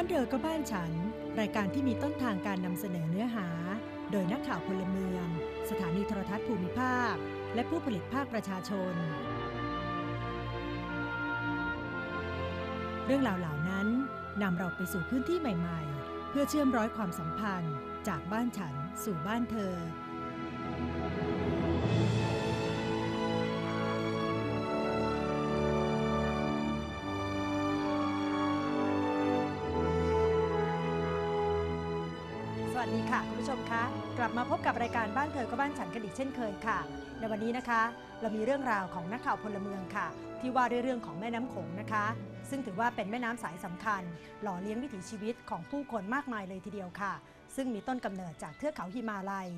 บ้านเธอก็บ้านฉัน รายการที่มีต้นทางการนำเสนอเนื้อหา โดยนักข่าวพลเมือง สถานีโทรทัศน์ภูมิภาค และผู้ผลิตภาคประชาชน เรื่องราวเหล่านั้นนำเราไปสู่พื้นที่ใหม่ ๆ เพื่อเชื่อมร้อยความสัมพันธ์ จากบ้านฉันสู่บ้านเธอ วัสดีค่ะ คุณผู้ชมคะ กลับมาพบกับรายการบ้านเธอก็บ้านฉันกันอีกเช่นเคยค่ะ ในวันนี้นะคะ เรามีเรื่องราวของนักข่าวพลเมืองค่ะ ที่ว่าด้วยเรื่องของแม่น้ำโขงนะคะ ซึ่งถือว่าเป็นแม่น้ำสายสำคัญ หล่อเลี้ยงวิถีชีวิตของผู้คนมากมายเลยทีเดียวค่ะ ซึ่งมีต้นกำเนิดจากเทือกเขาหิมาลัย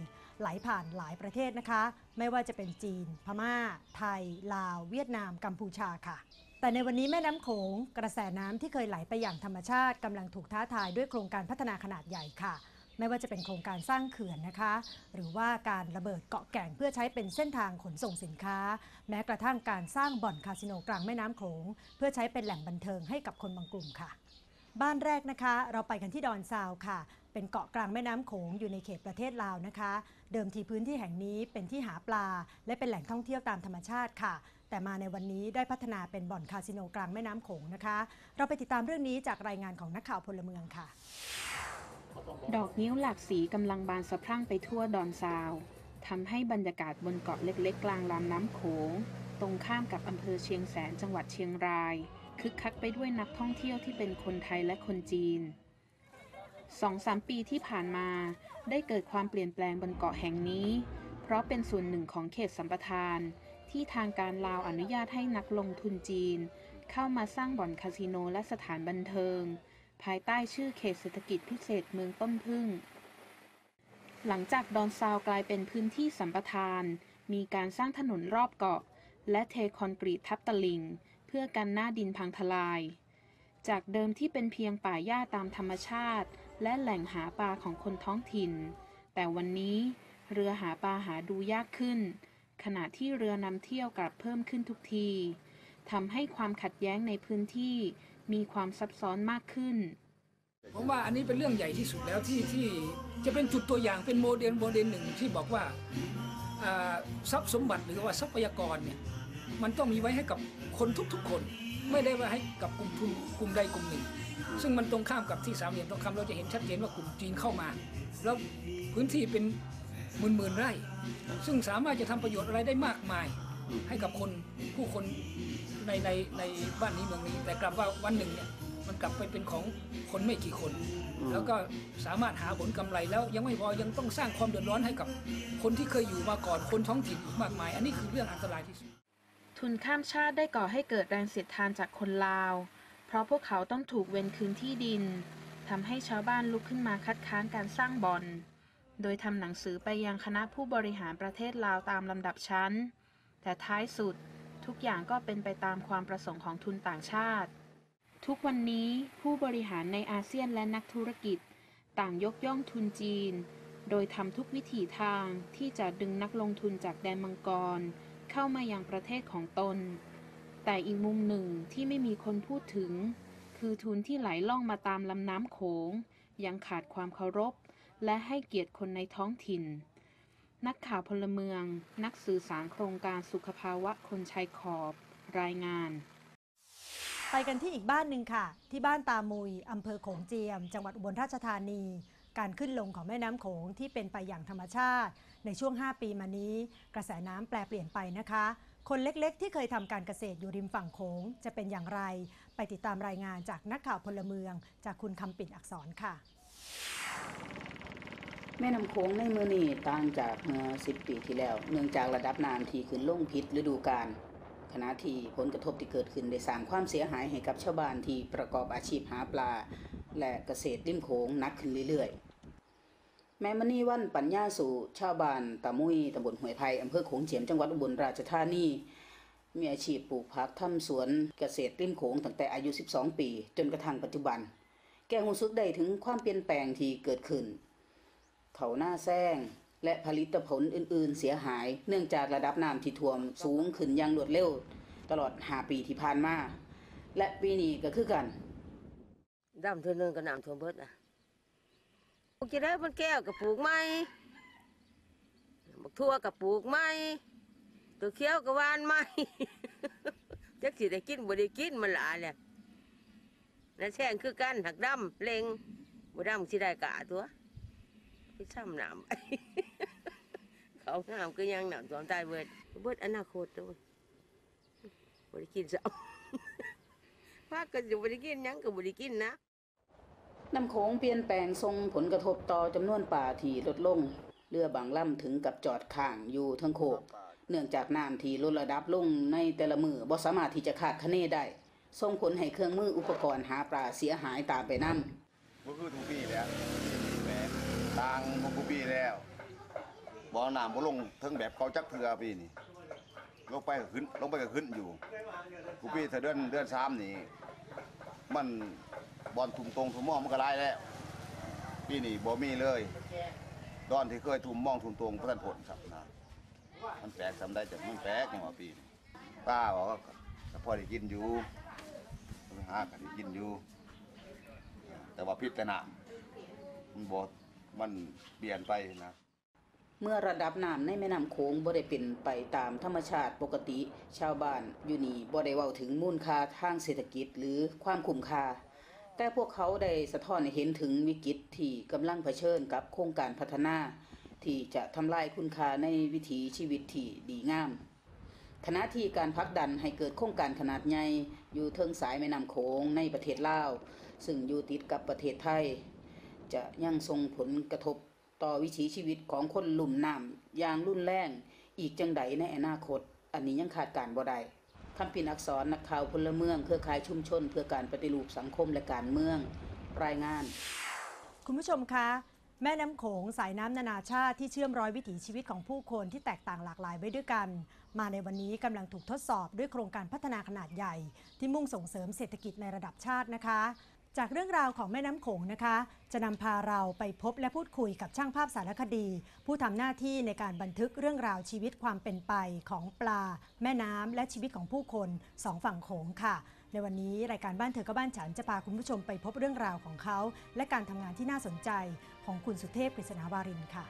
ไหลผ่านหลายประเทศนะคะ ไม่ว่าจะเป็นจีน พม่า ไทย ลาว เวียดนาม กัมพูชาค่ะแต่ในวันนี้แม่น้ำโขงกระแสน้ำที่เคยไหลไปอย่างธรรมชาติกำลังถูกท้าทายด้วยโครงการพัฒนาขนาดใหญ่ค่ะ ไม่ว่าจะเป็นโครงการสร้างเขื่อนนะคะ หรือว่าการระเบิดเกาะแก่งเพื่อใช้เป็นเส้นทางขนส่งสินค้า แม้กระทั่งการสร้างบ่อนคาสิโนกลางแม่น้ำโขงเพื่อใช้เป็นแหล่งบันเทิงให้กับคนบางกลุ่มค่ะ บ้านแรกนะคะ เราไปกันที่ดอนซาวค่ะเป็นเกาะกลางแม่น้ำโขงอยู่ในเขตประเทศลาวนะคะ เดิมทีพื้นที่แห่งนี้เป็นที่หาปลา และเป็นแหล่งท่องเที่ยวตามธรรมชาติค่ะ แต่มาในวันนี้ได้พัฒนาเป็นบ่อนคาสิโนกลางแม่น้ำโขงนะคะ เราไปติดตามเรื่องนี้จากรายงานของนักข่าวพลเมืองค่ะ ดอกนิ้วหลากสีกำลังบานสะพรั่งไปทั่วดอนซาวทำให้บรรยากาศบนเกาะเล็กๆ กลางลำน้ำโขง ตรงข้ามกับอำเภอเชียงแสนจังหวัดเชียงราย คึกคักไปด้วยนักท่องเที่ยวที่เป็นคนไทยและคนจีนสองสามปีที่ผ่านมา ได้เกิดความเปลี่ยนแปลงบนเกาะแห่งนี้ เพราะเป็นส่วนหนึ่งของเขตสัมปทาน ที่ทางการลาวอนุญาตให้นักลงทุนจีน เข้ามาสร้างบ่อนคาสิโนและสถานบันเทิง ภายใต้ชื่อเขตเศรษฐกิจพิเศษเมืองต้นพึ่ง หลังจากดอนซาวกลายเป็นพื้นที่สัมปทาน มีการสร้างถนนรอบเกาะ และเทคอนกรีตทับตลิง เพื่อกันหน้าดินพังทลาย จากเดิมที่เป็นเพียงป่าหญ้าตามธรรมชาติ และแหล่งหาปลาของคนท้องถิ่น แต่วันนี้เรือหาปลาหาดูยากขึ้น ขณะที่เรือนำเที่ยวกลับเพิ่มขึ้นทุกทีทำให้ความขัดแย้งในพื้นที่ มีความซับซ้อนมากขึ้น ผมว่าอันนี้เป็นเรื่องใหญ่ที่สุดแล้วที่ที่จะเป็นจุดตัวอย่างเป็นโมเดลโมเดลหนึ่งที่บอกว่าทรัพย์สมบัติหรือว่าทรัพยากรเนี่ยมันต้องมีไว้ให้กับคนทุกๆคน ไม่ได้ไว้ให้กับกลุ่มทุนกลุ่มใดกลุ่มหนึ่ง ซึ่งมันตรงข้ามกับที่สามเหลี่ยมทองคำเราจะเห็นชัดเจนว่ากลุ่มจีนเข้ามา แล้วพื้นที่เป็นหมื่นหมื่นๆไร่ ซึ่งสามารถจะทำประโยชน์อะไรได้มากมาย ให้กับคนผู้คนในในในบ้านนี้เมืองนี้ แต่กลับว่าวันหนึ่งเนี่ยมันกลับไปเป็นของคนไม่กี่คน แล้วก็สามารถหาผลกำไรแล้วยังไม่พอยังต้องสร้างความเดือดร้อนให้กับคนที่เคยอยู่มาก่อนคนท้องถิ่นอีกมากมาย อันนี้คือเรื่องอันตรายที่สุดทุนข้ามชาติได้ก่อให้เกิดแรงเสียดทานจากคนลาว เพราะพวกเขาต้องถูกเวนคืนที่ดินทำให้ชาวบ้านลุกขึ้นมาคัดค้านการสร้างบ่อน โดยทำหนังสือไปยังคณะผู้บริหารประเทศลาวตามลำดับชั้น แต่ท้ายสุดทุกอย่างก็เป็นไปตามความประสงค์ของทุนต่างชาติ ทุกวันนี้ผู้บริหารในอาเซียนและนักธุรกิจ ต่างยกย่องทุนจีน โดยทำทุกวิถีทางที่จะดึงนักลงทุนจากแดนมังกร เข้ามายังประเทศของตน แต่อีกมุมหนึ่งที่ไม่มีคนพูดถึง คือทุนที่ไหลล่องมาตามลำน้ำโขงยังขาดความเคารพ และให้เกียรติคนในท้องถิ่น นักข่าวพลเมือง นักสื่อสารโครงการสุขภาวะคนชายขอบ รายงาน ไปกันที่อีกบ้านหนึ่งค่ะ ที่บ้านตามุยอำเภอโขงเจียม จังหวัดอุบลราชธานี การขึ้นลงของแม่น้ำโขงที่เป็นไปอย่างธรรมชาติ ในช่วง 5 ปีมานี้ กระแสน้ำแปลเปลี่ยนไปนะคะ คนเล็กๆ ที่เคยทำการเกษตรอยู่ริมฝั่งโขงจะเป็นอย่างไร ไปติดตามรายงานจากนักข่าวพลเมือง จากคุณคำปิ่นอักษรค่ะ แม่น้ำโขงในมือนี้ต่างจากเมื่อ10ปีที่แล้ว เนื่องจากระดับน้ำที่ขึ้นลงผิดฤดูกาลขณะที่ผลกระทบที่เกิดขึ้นได้สร้างความเสียหายให้กับชาวบ้านที่ประกอบอาชีพหาปลา และเกษตรริมโขงนักขึ้นเรื่อยๆ แม่มณีวันปัญญาสู่ชาวบ้านตะมุยตำบลหวยไผ่อำเภอโขงเจียมจังหวัดอุบลราชธานีมีอาชีพปลูกผักทำสวนเกษตรริมโขงตั้งแต่อายุ 12 ปี จนกระทั่งปัจจุบัน แกรู้สึกได้ถึงความเปลี่ยนแปลงที่เกิดขึ้น เขาหน้าแซงและผลิตผลอื่น ๆ เสียหาย เนื่องจากระดับน้ำที่ท่วมสูงขึ้นอย่างรวดเร็ว ตลอด5ปีที่ผ่านมา และปีนี้ก็คือกันดำเท่านึงก็น้ำท่วมเบิดอะปลูกจะได้มันแก้วกับปลูกไม้บักทั่วกับปลูกไม้ตัวเขียวกับวานไม้จักสิได้กินบ่ได้กินมันหลายเลยนั่นแช่งคือกันหักดำเลงบ่ดำสิได้กะตัว ไปซ้ำน้ำเขาน้ำก็ยังน้ำท่วมตายเบิดเบิดอนาคตตัวบ่ได้กินซ้ำพากันอยู่บ่ได้กินหยังก็บ่ได้กินนะน้ำโขงเปลี่ยนแปลงส่งผลกระทบต่อจำนวนป่าที่ลดลง เรือบางลำถึงกับจอดข้างอยู่เทั้งโขกเนื่องจากน้ำที่ลดระดับลงในแต่ละมือบ่สามารถที่จะคาดคะเนได้ส่งผลให้เครื่องมืออุปกรณ์หาปลาเสียหายตามไปนํก็คือทุกปีแหล้วแบบ ต่างของทุกปีแล้วบ่อน้ำบ่ลงเทิงแบบเขาจักเทือปีนี่ลงไปก็ขึ้นลงไปก็ขึ้นอยู่ทุกปีถ้าเดือนเดือนสามนี่มันบอลทุ่มตรงทุ่มมองมันก็หลายแล้วปีนี้บ่มีเลยตอนที่เคยทุ่มมองทุ่มตรงพระท่านผลครับนะมันแปลกทำได้แต่มันแปลกอย่างว่าปีนี้ป้าบอกว่าก็พอได้กินอยู่หาก็ได้กินอยู่ แต่ว่าพิษแต่น้ำมันบด มันเปลี่ยนไปนะเมื่อระดับน้ำในแม่น้ำโขงบ่ได้เป็นไปตามธรรมชาติปกติ ชาวบ้านอยู่นี่บ่ได้เว้าถึงมูลค่าทางเศรษฐกิจหรือความคุ้มค่า แต่พวกเขาได้สะท้อนให้เห็นถึงวิกฤตที่กำลังเผชิญกับโครงการพัฒนา ที่จะทำลายคุณค่าในวิถีชีวิตที่ดีงามขณะที่การผลักดันให้เกิดโครงการขนาดใหญ่อยู่เทิงสายแม่น้ำโขงในประเทศลาว ซึ่งอยู่ติดกับประเทศไทย จะยังส่งผลกระทบต่อวิถีชีวิตของคนลุ่มน้ำอย่างรุนแรงอีกจังใดในอนาคต อันนี้ยังขาดการบ่ได้คำพินอักษรนักข่าวพลเมือง เครือข่ายชุมชน เพื่อการปฏิรูปสังคมและการเมือง รายงาน คุณผู้ชมคะแม่น้ำโขงสายน้ำนานาชาติที่เชื่อมร้อยวิถีชีวิตของผู้คนที่แตกต่างหลากหลายไว้ด้วยกัน มาในวันนี้กำลังถูกทดสอบด้วยโครงการพัฒนาขนาดใหญ่ ที่มุ่งส่งเสริมเศรษฐกิจในระดับชาตินะคะ จากเรื่องราวของแม่น้ำโขงนะคะ จะนำพาเราไปพบและพูดคุยกับช่างภาพสารคดี ผู้ทำหน้าที่ในการบันทึกเรื่องราวชีวิตความเป็นไปของปลา แม่น้ำและชีวิตของผู้คนสองฝั่งโขงค่ะ ในวันนี้รายการบ้านเธอก็บ้านฉันจะพาคุณผู้ชมไปพบเรื่องราวของเขา และการทำงานที่น่าสนใจของคุณสุเทพกฤษณาวารินค่ะ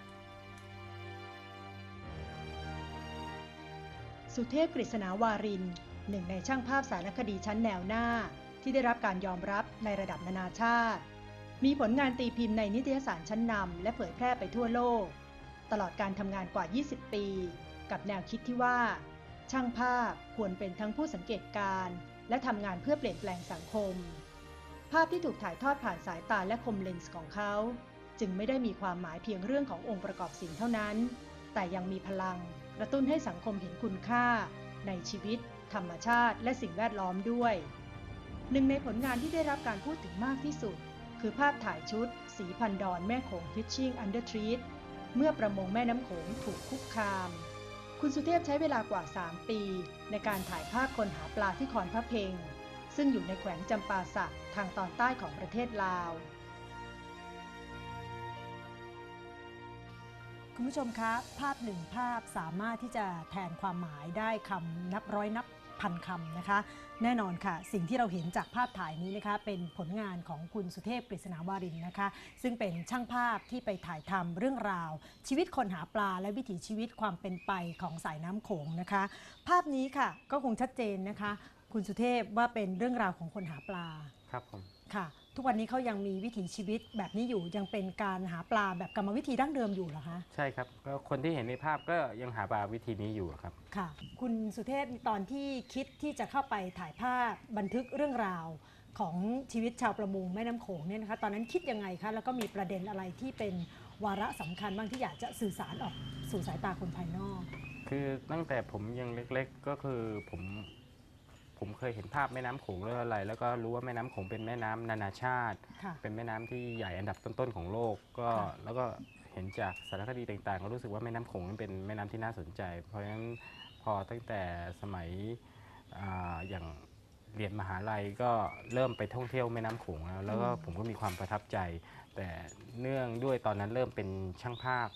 สุเทพกฤษณาวารินหนึ่งในช่างภาพสารคดีชั้นแนวหน้า ที่ได้รับการยอมรับในระดับนานาชาติ มีผลงานตีพิมพ์ในนิตยสารชั้นนำและเผยแพร่ไปทั่วโลก ตลอดการทำงานกว่า 20 ปี กับแนวคิดที่ว่า ช่างภาพควรเป็นทั้งผู้สังเกตการณ์และทำงานเพื่อเปลี่ยนแปลงสังคม ภาพที่ถูกถ่ายทอดผ่านสายตาและคมเลนส์ของเขา จึงไม่ได้มีความหมายเพียงเรื่องขององค์ประกอบสิ่งเท่านั้น แต่ยังมีพลังกระตุ้นให้สังคมเห็นคุณค่า ในชีวิต ธรรมชาติ และสิ่งแวดล้อมด้วย หนึ่งในผลงานที่ได้รับการพูดถึงมากที่สุด คือภาพถ่ายชุด สีพันดอนแม่โขง Fishing Under Treat เมื่อประมงแม่น้ำโขงถูกคุกคาม คุณสุเทพใช้เวลากว่า 3 ปี ในการถ่ายภาพคนหาปลาที่คอนพระเพงซึ่งอยู่ในแขวงจำปาสักทางตอนใต้ของประเทศลาว คุณผู้ชมคะ ภาพหนึ่งภาพสามารถที่จะแทนความหมายได้คำนับร้อยนับ พันคำนะคะ แน่นอนค่ะ สิ่งที่เราเห็นจากภาพถ่ายนี้นะคะเป็นผลงานของคุณสุเทพกฤษณาวารินนะคะ ซึ่งเป็นช่างภาพที่ไปถ่ายทำเรื่องราว ชีวิตคนหาปลาและวิถีชีวิตความเป็นไปของสายน้ำโขงนะคะ ภาพนี้ค่ะก็คงชัดเจนนะคะ คุณสุเทพว่าเป็นเรื่องราวของคนหาปลาครับผมค่ะ ทุกวันนี้เขายังมีวิถีชีวิตแบบนี้อยู่ยังเป็นการหาปลาแบบกรรมวิธีดั้งเดิมอยู่เหรอคะใช่ครับก็คนที่เห็นในภาพก็ยังหาปลาวิธีนี้อยู่ครับค่ะ คุณสุเทพตอนที่คิดที่จะเข้าไปถ่ายภาพบันทึกเรื่องราวของชีวิตชาวประมงแม่น้ำโขงเนี่ยนะคะ ตอนนั้นคิดยังไงคะแล้วก็มีประเด็นอะไรที่เป็นวาระสำคัญบ้างที่อยากจะสื่อสารออกสู่สายตาคนภายนอก คือตั้งแต่ผมยังเล็กๆ ก็คือผม ผมเคยเห็นภาพแม่น้ำโขงเรื่องอะไร แล้วก็รู้ว่าแม่น้ำโขงเป็นแม่น้ำนานาชาติ ค่ะ เป็นแม่น้ำที่ใหญ่อันดับต้นๆของโลก ก็ค่ะ แล้วก็เห็นจากสารคดีต่างๆ ก็รู้สึกว่าแม่น้ำโขงนั้นเป็นแม่น้ำที่น่าสนใจ เพราะฉะนั้นพอตั้งแต่สมัยอาอย่างเรียนมหาลัยก็เริ่มไปท่องเที่ยวแม่น้ำโขงแล้วแล้วก็อืมผมก็มีความประทับใจ แต่เนื่องด้วยตอนนั้นเริ่มเป็นช่างภาพ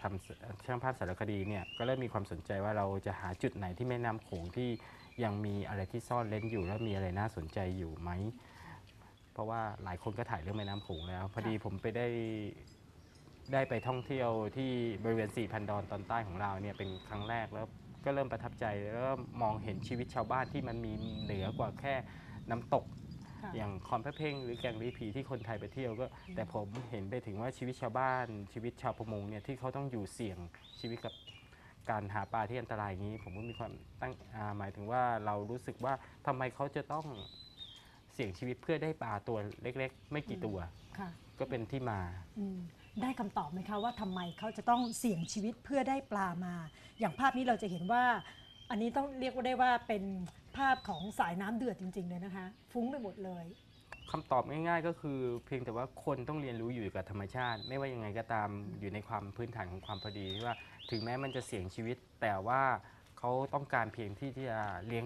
ทำช่างภาพสารคดีเนี่ยก็เริ่มมีความสนใจว่าเราจะหาจุดไหนที่แม่น้ำโขงที่ ยังมีอะไรที่ซ่อนเร้นอยู่แล้วมีอะไรน่าสนใจอยู่ไหมพอราะว่าหลายคนก็ถ่ายเรื่องแม่น้ำโขงแล้ว พอดีผมไปได้ได้ไปท่องเที่ยวที่บริเวณ 4,000 ดอนตอนใต้ของเราเนี่ยเป็นครั้งแรกแล้วก็เริ่มประทับใจแล้วก็มองเห็นชีวิตชาวบ้านที่มันมีเหนือกว่าแค่น้ำตกค่ะอย่างคอนพระเพ่งหรือแกงรีผีที่คนไทยไปเที่ยวก็ แต่ผมเห็นไปถึงว่าชีวิตชาวบ้านชีวิตชาวประมงเนี่ยที่เขาต้องอยู่เสี่ยงชีวิตกับ การหาปลาที่อันตรายอย่างนี้ ผมก็มีความตั้งอ่าหมายถึงว่าเรารู้สึกว่าทำไมเขาจะต้องเสี่ยงชีวิตเพื่อได้ปลาตัวเล็ก ๆ ไม่กี่ตัวค่ะก็เป็นที่มาอืมได้คำตอบไหมคะว่าทำไมเขาจะต้องเสี่ยงชีวิตเพื่อได้ปลามา อย่างภาพนี้เราจะเห็นว่า อันนี้ต้องเรียกว่าได้ว่าเป็นภาพของสายน้ำเดือดจริง ๆ เลยนะคะ ฟุ้งไปหมดเลยคำตอบง่ายๆ ก็คือเพียงแต่ว่าคนต้องเรียนรู้อยู่กับธรรมชาติ ไม่ว่ายังไงก็ตามอยู่ในความพื้นฐานของความพอดีที่ว่า ถึงแม้มันจะเสี่ยงชีวิต แต่ว่าเขาต้องการเพียงที่จะเลี้ยง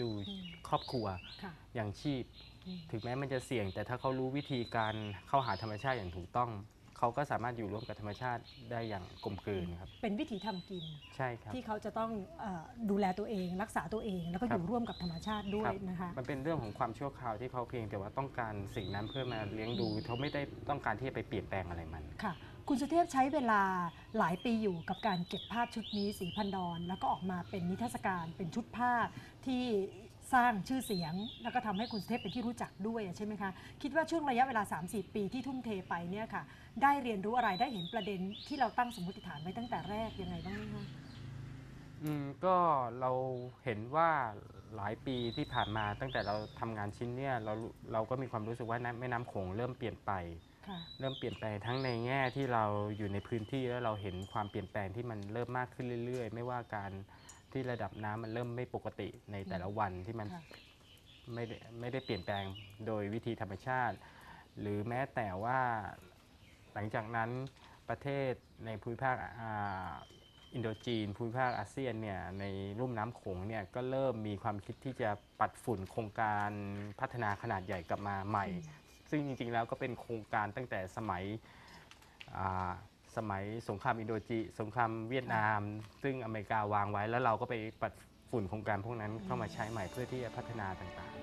ดูอืมครอบครัวค่ะ อย่างชีพ อืม ถึงแม้มันจะเสี่ยง แต่ถ้าเขารู้วิธีการเข้าหาธรรมชาติอย่างถูกต้อง เขาก็สามารถอยู่ร่วมกับธรรมชาติได้อย่างกลมกลืนครับ เป็นวิถีทำกิน ใช่ครับ ที่เขาจะต้องเออดูแลตัวเอง รักษาตัวเอง แล้วก็คอรับ ยู่ร่วมกับธรรมชาติด้วคยรับนะคะ มันเป็นเรื่องของความชั่วคราวที่เขาเพียงแต่ว่าต้องการสิ่งนั้นเพื่อมาเลี้ยงดูเขาไม่ได้ต้องการที่จะไปเปลี่ยนแปลงอะไรมัน ค่ะ คุณสุเทพใช้เวลาหลายปีอยู่กับการเก็บภาพชุดนี้สีพันดอน แล้วก็ออกมาเป็นนิทรรศการเป็นชุดภาพที่สร้างชื่อเสียง แล้วก็ทำให้คุณสุเทพเป็นที่รู้จักด้วยใช่ไหมคะคิดว่าช่วงระยะเวลา 3-4 ปีที่ทุ่มเทไปเนี่ยค่ะ ได้เรียนรู้อะไรได้เห็นประเด็นที่เราตั้งสมมติฐานไว้ตั้งแต่แรกยังไงบ้างไหมคะอืมก็เราเห็นว่า หลายปีที่ผ่านมาตั้งแต่เราทำงานชิ้นเนี่ยเราเราก็มีความรู้สึกว่าน้ำแม่น้ำโขงเริ่มเปลี่ยนไปค่ะเริ่มเปลี่ยนแปลงทั้งในแง่ที่เราอยู่ในพื้นที่แล้วเราเห็นความเปลี่ยนแปลงที่มันเริ่มมากขึ้นเรื่อย ๆ ไม่ว่าการที่ระดับน้ำมันเริ่มไม่ปกติในแต่ละวันที่มันค่ะไม่ได้ไม่ได้เปลี่ยนแปลงโดยวิธีธรรมชาติ หรือแม้แต่ว่าหลังจากนั้นประเทศในภูมิภาค อ่าอินโดจีนภูมิภาคอาเซียนเนี่ยในลุ่มน้ำโขงเนี่ยก็เริ่มมีความคิดที่จะปัดฝุ่นโครงการพัฒนาขนาดใหญ่กลับมาใหม่ ซึ่งจริงๆแล้วก็เป็นโครงการตั้งแต่สมัยอ่าสมัยสงครามอินโดจีสงครามเวียดนาม ซึ่งอเมริกาวางไว้แล้วเราก็ไปปัดฝุ่นโครงการพวกนั้นเข้ามาใช้ใหม่เพื่อที่จะพัฒนาต่างๆ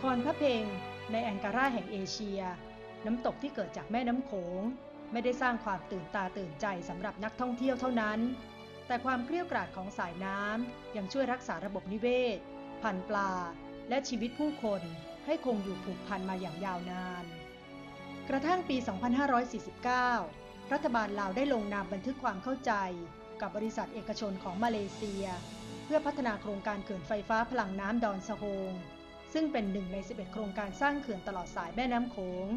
คอนพระเพงในแองการาแห่งเอเชีย น้ำตกที่เกิดจากแม่น้ำโขง ไม่ได้สร้างความตื่นตาตื่นใจสำหรับนักท่องเที่ยวเท่านั้น แต่ความเกลี้ยวกราดของสายน้ำยังช่วยรักษาระบบนิเวศ พันธุ์ปลา และชีวิตผู้คนให้คงอยู่ผูกพันมาอย่างยาวนาน กระทั่งปี 2549 รัฐบาลลาวได้ลงนามบันทึกความเข้าใจ กับบริษัทเอกชนของมาเลเซีย เพื่อพัฒนาโครงการเขื่อนไฟฟ้าพลังน้ำดอนสะโฮงซึ่งเป็นหนึ่งใน 11 โครงการสร้างเขื่อนตลอดสายแม่น้ำโขง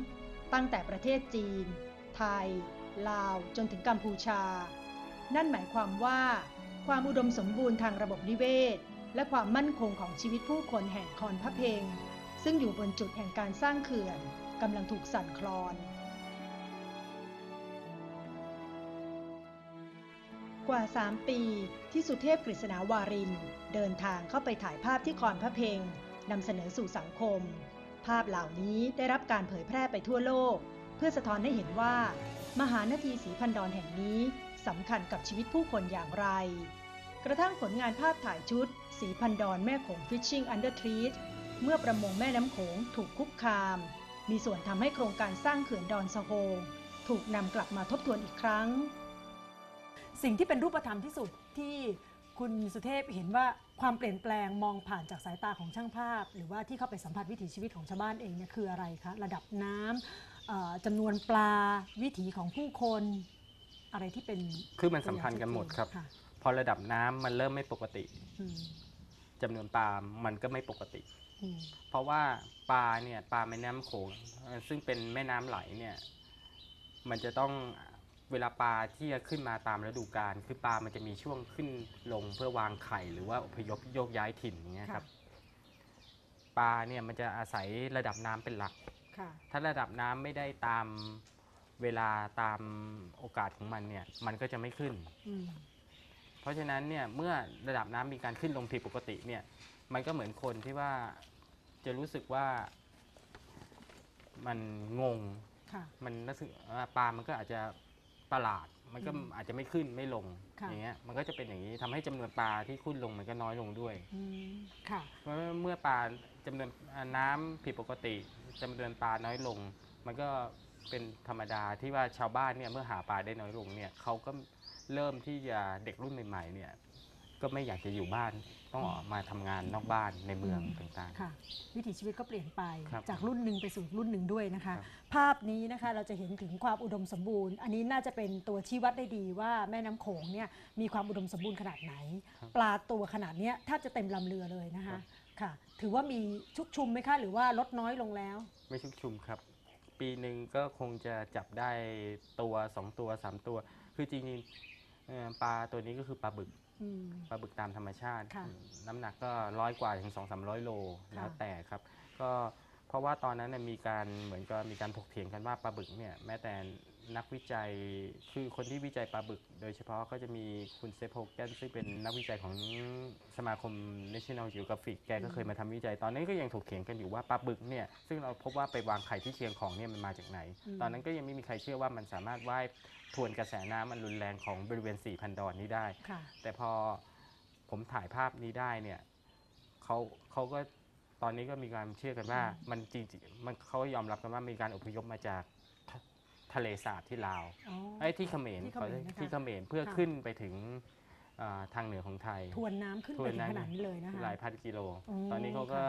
ตั้งแต่ประเทศจีน ไทย ลาวจนถึงกัมพูชา นั่นหมายความว่า ความอุดมสมบูรณ์ทางระบบนิเวศ และความมั่นคงของชีวิตผู้คนแห่งคอนพระเพงซึ่งอยู่บนจุดแห่งการสร้างเขื่อนกำลังถูกสั่นคลอนกว่า 3 ปีที่สุเทพกฤษณาวาริน เดินทางเข้าไปถ่ายภาพที่คอนพระเพงนำเสนอสู่สังคม ภาพเหล่านี้ได้รับการเผยแพร่ไปทั่วโลก เพื่อสะท้อนให้เห็นว่า มหานาทีสีพันดอนแห่งนี้สำคัญกับชีวิตผู้คนอย่างไร กระทั่งผลงานภาพถ่ายชุด สีพันดอนแม่โขง Fishing Under Treat เมื่อประมงแม่น้ำโขงถูกคุกคาม มีส่วนทำให้โครงการสร้างเขื่อนดอนสะโฮงถูกนำกลับมาทบทวนอีกครั้ง สิ่งที่เป็นรูปธรรมที่สุดที่คุณสุเทพเห็นว่าความเปลี่ยนแปลงมองผ่านจากสายตาของช่างภาพ หรือว่าที่เข้าไปสัมผัสวิถีชีวิตของชาวบ้านเองเนี่ยคืออะไรคะ ระดับน้ำ จำนวนปลาวิถีของผู้คนอะไรที่เป็นคือมันสัมพันธ์กันหมดครับค่ะพอระดับน้ำมันเริ่มไม่ปกติอืมจำนวนปลา มันก็ไม่ปกติ อืมเพราะว่าปลาเนี่ยปลาแม่น้ำโขงเอ่อซึ่งเป็นแม่น้ำไหลเนี่ยมันจะต้องเวลาปลาที่จะขึ้นมาตามฤดูกาลคือปลามันจะมีช่วงขึ้นลงเพื่อวางไข่หรือว่าอพยพโยกย้ายถิ่นอย่างเงี้ยครับปลาเนี่ยมันจะอาศัยระดับน้ำเป็นหลักค่ะ ถ้าระดับน้ำไม่ได้ตามเวลาตามโอกาสของมันเนี่ย มันก็จะไม่ขึ้นอืมเพราะฉะนั้นเนี่ยเมื่อระดับน้ำมีการขึ้นลงผิดปกติเนี่ย มันก็เหมือนคนที่ว่าจะรู้สึกว่ามันงงค่ะมันรู้สึกว่าปลามันก็อาจจะ ประหลาดมันก็อืมอาจจะไม่ขึ้นไม่ลงค่ะ อย่างเงี้ยมันก็จะเป็นอย่างนี้ทำให้จำนวนปลาที่ขึ้นลงมันก็น้อยลงด้วย อืมค่ะ เพราะเมื่อปลาจำนวนอ่าน้ำผิดปกติจำนวนปลาน้อยลง มันก็เป็นธรรมดาที่ว่าชาวบ้านเนี่ยเมื่อหาปลาได้น้อยลงเนี่ยเขาก็เริ่มที่จะเด็กรุ่นใหม่ๆเนี่ย ก็ไม่อยากจะอยู่บ้านต้องออกมาทำงานนอกบ้านในเมืองอืมต่าง ค่ะ วิถีชีวิตก็เปลี่ยนไปครับจากรุ่นหนึ่งไปสู่รุ่นหนึ่งด้วยนะคะ ครับ ภาพนี้นะคะเราจะเห็นถึงความอุดมสมบูรณ์ อันนี้น่าจะเป็นตัวชี้วัดได้ดีว่าแม่น้ำโขงเนี่ยมีความอุดมสมบูรณ์ขนาดไหน ปลาตัวขนาดเนี้ยแทบจะเต็มลำเรือเลยนะคะ ค่ะ ถือว่ามีชุกชุมไหมคะ หรือว่าลดน้อยลงแล้ว ๆ ไม่ชุกชุมครับ ปีหนึ่งก็คงจะจับได้ตัวสองตัวสามตัว คือจริงๆเอ่อปลาตัวนี้ก็คือปลาบึก อืม ปลาบึกตามธรรมชาติ ค่ะน้ำหนักก็ร้อยกว่าถึงสองสามร้อยโลค่ะแล้วแต่ครับ ก็เพราะว่าตอนนั้นน่ะมีการเหมือนกับมีการถกเถียงกันว่าปลาบึกเนี่ยแม้แต่นักวิจัยคือคนที่วิจัยปลาบึก โดยเฉพาะก็จะมีคุณเซฟโฮแกนซึ่งเป็นนักวิจัยของสมาคม National Geographic แกก็เคยมาทำวิจัย ตอนนั้นก็ยังถกเถียงกันอยู่ว่าปลาบึกเนี่ยซึ่งเราพบว่าไปวางไข่ที่เชียงของเนี่ยมันมาจากไหน อืม ตอนนั้นก็ยังไม่มีใครเชื่อว่ามันสามารถว่าย ทวนกระแสน้ำมันรุนแรงของบริเวณ 4,000 ดอนนี้ได้ ค่ะ แต่พอผมถ่ายภาพนี้ได้เนี่ยเขาเขาก็ตอนนี้ก็มีการเชื่อกันว่าอืมมันจริงๆมันเขายอมรับกันว่ามีการอพยพมาจากทะทะเลสาบที่ลาวอ๋อ ไอ้ยที่เขมรที่เขมรขอโทษนะคะที่เขมรเพื่อค่ะ ขึ้นไปถึงอ่าทางเหนือของไทย ทวนน้ำขึ้นทไปวนถึงน้ำขนาดนี้เลยนะคะ หลายพันกิโล อืมตอนนี้เขาก็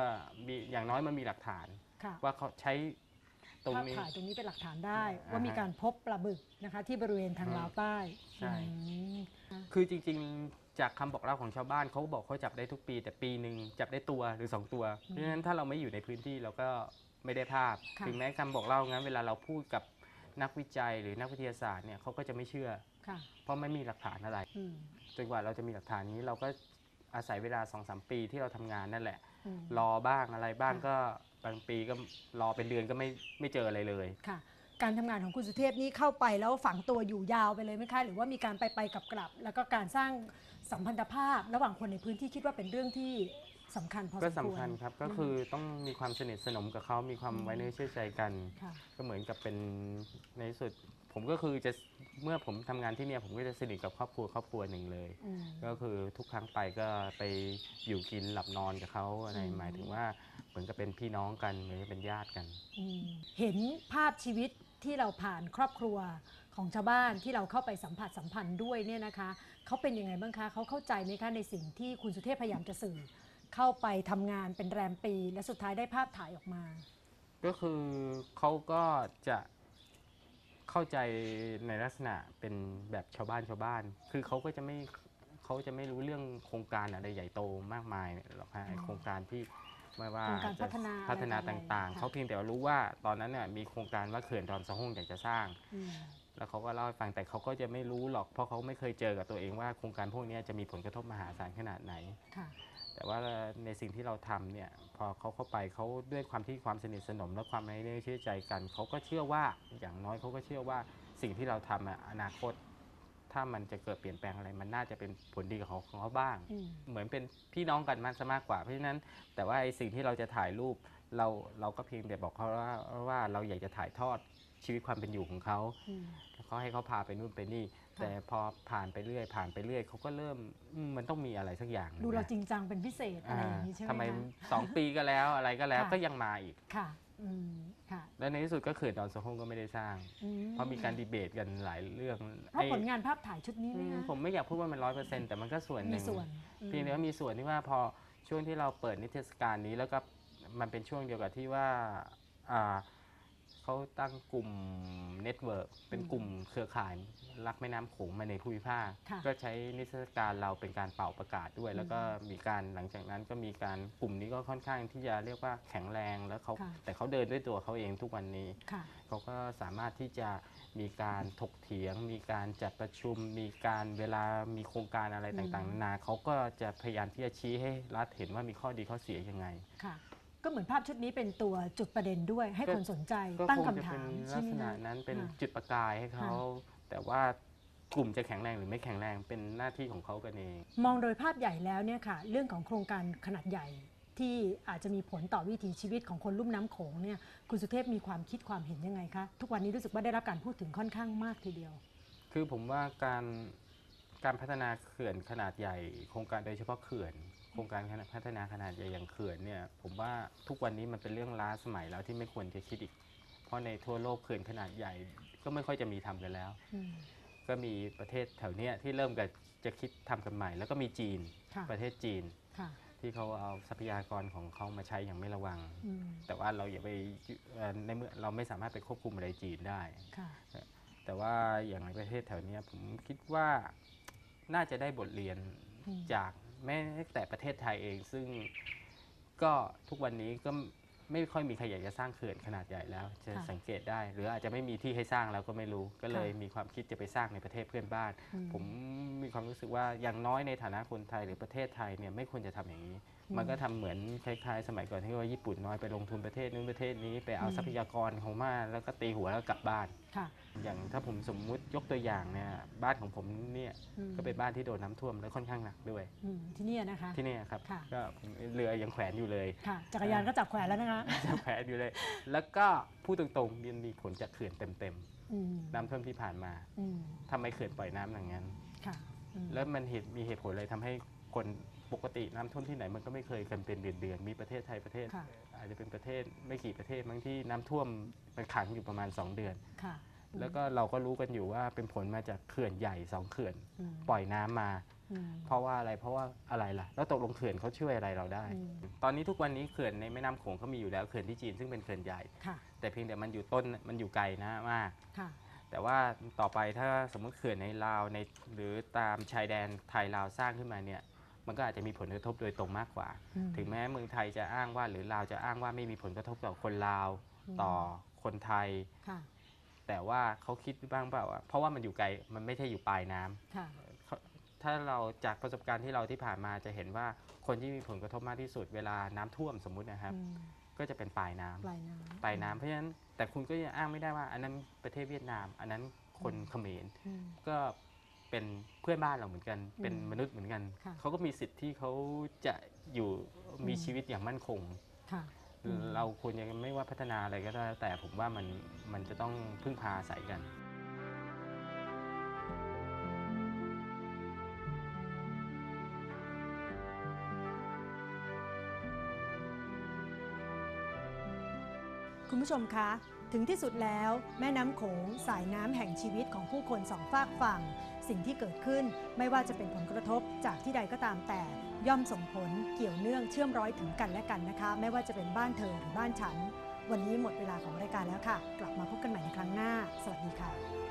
มีอย่างน้อยมันมีหลักฐาน ค่ะ ว่าเขาใช้ ตรงภาพนี้ ถ่ายตรงนี้เป็นหลักฐานได้ อ่าว่ามีการพบปลาบึกนะคะ ที่บริเวณทางอืมลาวใต้ใช่ อืมคือจริงๆ จากคำบอกเล่าของชาวบ้านเขาบอกเขาจับได้ทุกปี แต่ปีหนึ่งจับได้ตัวหรือ 2 ตัว เพราะฉะนั้นถ้าเราไม่อยู่ในพื้นที่เราก็ไม่ได้ภาพค่ะถึงแม้คำบอกเล่างั้นเวลาเราพูดกับนักวิจัยหรือนักวิทยาศาสตร์เนี่ยเขาก็จะไม่เชื่อ ค่ะเพราะไม่มีหลักฐานอะไร อืม จนกว่าเราจะมีหลักฐานนี้เราก็ อาศัยเวลา2อสปีที่เราทำงานนั่นแหละ อืม รอบ้างอะไรบ้างค่ะ ก็บางปีก็รอเป็นเดือนก็ไม่ไม่เจออะไรเลย ค่ะ การทำงานของคุณสุเทพนี่เข้าไปแล้วฝังตัวอยู่ยาวไปเลยไหมคะ หรือว่ามีการไปไปกลับกลับๆแล้วก็การสร้างสัมพันธภาพ ระหว่างคนในพื้นที่คิดว่าเป็นเรื่องที่สำคัญพอสมควร ก็สำคัญครับก็คือต้องมีความสนิทสนมกับเขามีความไว้เนื้อเชื่อใจกัน ค่ะ ก็เหมือนกับเป็นในที่สุด ผมก็คือจะเมื่อผมทำงานที่เนี่ยผมก็จะสนิทกับครอบครัวครอบครัวหนึ่งเลยอืมก็คือทุกครั้งไปก็ไปอยู่กินหลับนอนกับเขาอะไรอืมหมายถึงว่าเหมือนกับเป็นพี่น้องกันเหมือนกับเป็นญาติกันอืมเห็นภาพชีวิตที่เราผ่านครอบครัวของชาวบ้านที่เราเข้าไปสัมผัสสัมพันธ์ด้วยเนี่ยนะคะเขาเป็นยังไงบ้างคะเขาเข้าใจไหมคะในสิ่งที่คุณสุเทพพยายามจะสื่อเข้าไปทำงานเป็นแรมปี และสุดท้ายได้ภาพถ่ายออกมา ก็คือเขาก็จะ เข้าใจในลักษณะเป็นแบบชาวบ้านชาวบ้าน คือเขาก็จะไม่เขาจะไม่รู้เรื่องโครงการอะไรใหญ่โตมากมายหรอกฮะไอ้โครงการที่ไม่ว่าโครงการจะพัฒนาพัฒนาอะไรต่างค่ะๆเขาเพียงแต่ว่ารู้ว่าตอนนั้นเนี่ยมีโครงการว่าเขื่อนดอนสะฮงอยากจะสร้าง อืม แล้วเขาก็เล่าให้ฟังแต่เขาก็จะไม่รู้หรอกเพราะเขาไม่เคยเจอกับตัวเองว่าโครงการพวกนี้จะมีผลกระทบมหาศาลขนาดไหน ค่ะ แต่ว่าในสิ่งที่เราทำเนี่ยพอเขาเข้าไปเขาด้วยความที่ความสนิทสนมและความไว้เนื้อเชื่อใจกันเขาก็เชื่อว่าอย่างน้อยเขาก็เชื่อว่าสิ่งที่เราทำอะอนาคต ถ้ามันจะเกิดเปลี่ยนแปลงอะไรมันน่าจะเป็นผลดีกับเขาของเขาบ้างอืมเหมือนเป็นพี่น้องกันมากซะมากกว่า เพราะฉะนั้นแต่ว่าไอ้สิ่งที่เราจะถ่ายรูปเราเราก็เพียงแต่บอกเขาว่าว่าเราอยากจะถ่ายทอด ชีวิตความเป็นอยู่ของเขาอืมเขาให้เขาพาไปนู่นไปนี่ค่ะแต่พอผ่านไปเรื่อย ผ่านไปเรื่อยเขาก็เริ่มอืมมันต้องมีอะไรสักอย่างหนึ่งดูเรานะจริงจังเป็นพิเศษอะไรอย่างนี้ใช่ไหมทำไมคะสองปีก็แล้วอะไรก็แล้วค่ะก็ยังมาอีกค่ะอืมค่ะแล้วในที่สุดก็เขื่อนดอนสะฮงก็ไม่ได้สร้างอืเพราะมีการดีเบตกันหลายเรื่องเพราะไอ้ผลงานภาพถ่ายชุดนี้อืไหมมคะผมไม่อยากพูดว่ามันร้อยเปอร์เซ็นต์แต่มันก็ส่วนหมีนึ่งส่วนอืมเพียงแต่ว่ามีส่วนที่ว่าพอช่วงที่เราเปิดนิทรรศการนี้แล้วก็มันเป็นช่วงเดียวกับที่ว่าอ่า เขาตั้งกลุ่มเน็ตเวิร์กเป็นกลุ่มเครือข่ายรักแม่น้ำโขงมาในภูมิภาค ค่ะก็ใช้นิทรรศการเราเป็นการเป่าประกาศด้วย แล้วก็มีการหลังจากนั้นก็มีการกลุ่มนี้ก็ค่อนข้างที่จะเรียกว่าแข็งแรงแล้วเขาค่ะ แต่เขาเดินด้วยตัวเขาเองทุกวันนี้ ค่ะ เขาก็สามารถที่จะมีการถกเถียง มีการจัดประชุม มีการเวลามีโครงการอะไรอืมต่างๆนานาเขาก็จะพยายามที่จะชี้ให้รัฐเห็นว่ามีข้อดีข้อเสียยังไง ค่ะ ก็เหมือนภาพชุดนี้เป็นตัวจุดประเด็นด้วย ให้ก็คนสนใจก็ตั้งคงคำจะถาเป็นมลัใช่กไหมษณะคะ นั้นเป็นค่ะจุดประกายให้เขาแต่ว่ากลุ่มจะแข็งแรงหรือไม่แข็งแรงเป็นหน้าที่ของเขากันเอง มองโดยภาพใหญ่แล้วเนี่ยค่ะ เรื่องของโครงการขนาดใหญ่ ที่อาจจะมีผลต่อวิถีชีวิตของคนลุ่มน้ำโขงเนี่ยคุณสุเทพมีความคิดความเห็นยังไงคะ ทุกวันนี้รู้สึกว่าได้รับการพูดถึงค่อนข้างมากทีเดียว คือผมว่าการการพัฒนาเขื่อนขนาดใหญ่ โครงการโดยเฉพาะเขื่อน โครงการพัฒนาขนาดใหญ่อย่างเขื่อนเนี่ยผมว่าทุกวันนี้มันเป็นเรื่องล้าสมัยแล้วที่ไม่ควรจะคิดอีก เพราะในทั่วโลกเขื่อนขนาดใหญ่ ก็ไม่ค่อยจะมีทำกันแล้วอืมก็มีประเทศแถวเนี้ยที่เริ่มกับจะคิดทำกันใหม่ แล้วก็มีจีนค่ะประเทศจีนค่ะที่เขาเอาทรัพยากรของเขามาใช้อย่างไม่ระวังอืมแต่ว่าเราอย่าไปเอ่อในเมื่อเราไม่สามารถไปควบคุมอะไรจีนได้ค่ะแต่ว่าอย่างในประเทศแถวเนี้ยผมคิดว่าน่าจะได้บทเรียนอืมจาก แม้แต่ประเทศไทยเองซึ่งก็ทุกวันนี้ก็ ไม่ค่อยมีใครอยากจะสร้างเขื่อนขนาดใหญ่แล้วจะค่ะสังเกตได้ หรืออาจจะไม่มีที่ให้สร้างแล้วก็ไม่รู้ ก็เลยค่ะมีความคิดจะไปสร้างในประเทศเพื่อนบ้านอืมผมมีความรู้สึกว่าอย่างน้อยในฐานะคนไทยหรือประเทศไทยเนี่ยไม่ควรจะทำอย่างนี้อืมมันก็ทำเหมือนคล้ายๆ สมัยก่อนที่ว่าญี่ปุ่นน้อยไปลงทุนประเทศนู้นประเทศนี้ไปเอาอืมทรัพยากรของมาแล้วก็ตีหัวแล้วกลับบ้านค่ะอย่างถ้าผมสมมุติยกตัวอย่างเนี่ยบ้านของผมเนี่ยอืมก็เป็นบ้านที่โดนน้ำท่วมและค่อนข้างหนักด้วยอืมที่เนี่ยนะคะที่เนี่ยครับค่ะก็ผมเรือยังแขวนอยู่เลยค่ะจักรยานก็จับแขวนแล้วนะคะยังแขวนอยู่เลย แล้วก็พูดตรงๆมันมีผลจากเขื่อนเต็มอืมๆน้ำท่วมที่ผ่านมาอืมทำไมเขื่อนปล่อยน้ำอย่างนั้น ค่ะอืมแล้วมันเหตุมีเหตุผลอะไรทำให้คนปกติน้ำท่วมที่ไหนมันก็ไม่เคยกันเป็นเดือนๆมีประเทศไทยประเทศ ค่ะ อาจจะเป็นประเทศไม่กี่ประเทศบางที่น้ำท่วมมันขังอยู่ประมาณ 2 เดือน ค่ะแล้วก็เราก็รู้กันอยู่ว่าเป็นผลมาจากเขื่อนใหญ่สองเขื่อน อืมปล่อยน้ำมาอืม เพราะว่าอะไรเพราะว่าอะไรล่ะ แล้วตกลงเขื่อนเขาช่วยอะไรเราได้อืมตอนนี้ทุกวันนี้เขื่อนในแม่น้ำโขงเขามีอยู่แล้วเขื่อนที่จีนซึ่งเป็นเขื่อนใหญ่ค่ะแต่เพียงแต่มันอยู่ต้นมันอยู่ไกลนะมากค่ะแต่ว่าต่อไปถ้าสมมติเขื่อนในลาวในหรือตามชายแดนไทยลาวสร้างขึ้นมาเนี่ยมันก็อาจจะมีผลกระทบโดยตรงมากกว่าอืมถึงแม้เมืองไทยจะอ้างว่า หรือลาวจะอ้างว่าไม่มีผลกระทบต่อคนลาวอืมต่อคนไทยค่ะแต่ว่าเขาคิดบ้างเปล่าว่าเพราะว่ามันอยู่ไกลมันไม่ใช่อยู่ปลายน้ำค่ะเขา ถ้าเราจากประสบการณ์ที่เราที่ผ่านมาจะเห็นว่าคนที่มีผลกระทบมากที่สุดเวลาน้ำท่วมสมมุตินะครับอืมก็จะเป็นปลายน้ำปลายน้ำปลายน้ำเพราะฉะนั้นแต่คุณก็ยังอ้างไม่ได้ว่า อันนั้นประเทศเวียดนาม อันนั้นคนเขมรอืมก็เป็นเพื่อนบ้านเราเหมือนกัน เป็นอืมมนุษย์เหมือนกันค่ะเขาก็มีสิทธิ์ที่เขาจะอยู่มีอืมชีวิตอย่างมั่นคงค่ะอืมเราควรจะไม่ว่าพัฒนาอะไรก็ได้แต่ผมว่ามันมันจะต้องพึ่งพาอาศัยกัน คุณผู้ชมคะ ถึงที่สุดแล้วแม่น้ำโขงสายน้ำแห่งชีวิตของผู้คนสองฝากฝั่ง สิ่งที่เกิดขึ้นไม่ว่าจะเป็นผลกระทบจากที่ใดก็ตามแต่ย่อมส่งผลเกี่ยวเนื่องเชื่อมร้อยถึงกันและกันนะคะ ไม่ว่าจะเป็นบ้านเธอหรือบ้านฉัน วันนี้หมดเวลาของรายการแล้วค่ะ กลับมาพบกันใหม่ในครั้งหน้า สวัสดีค่ะ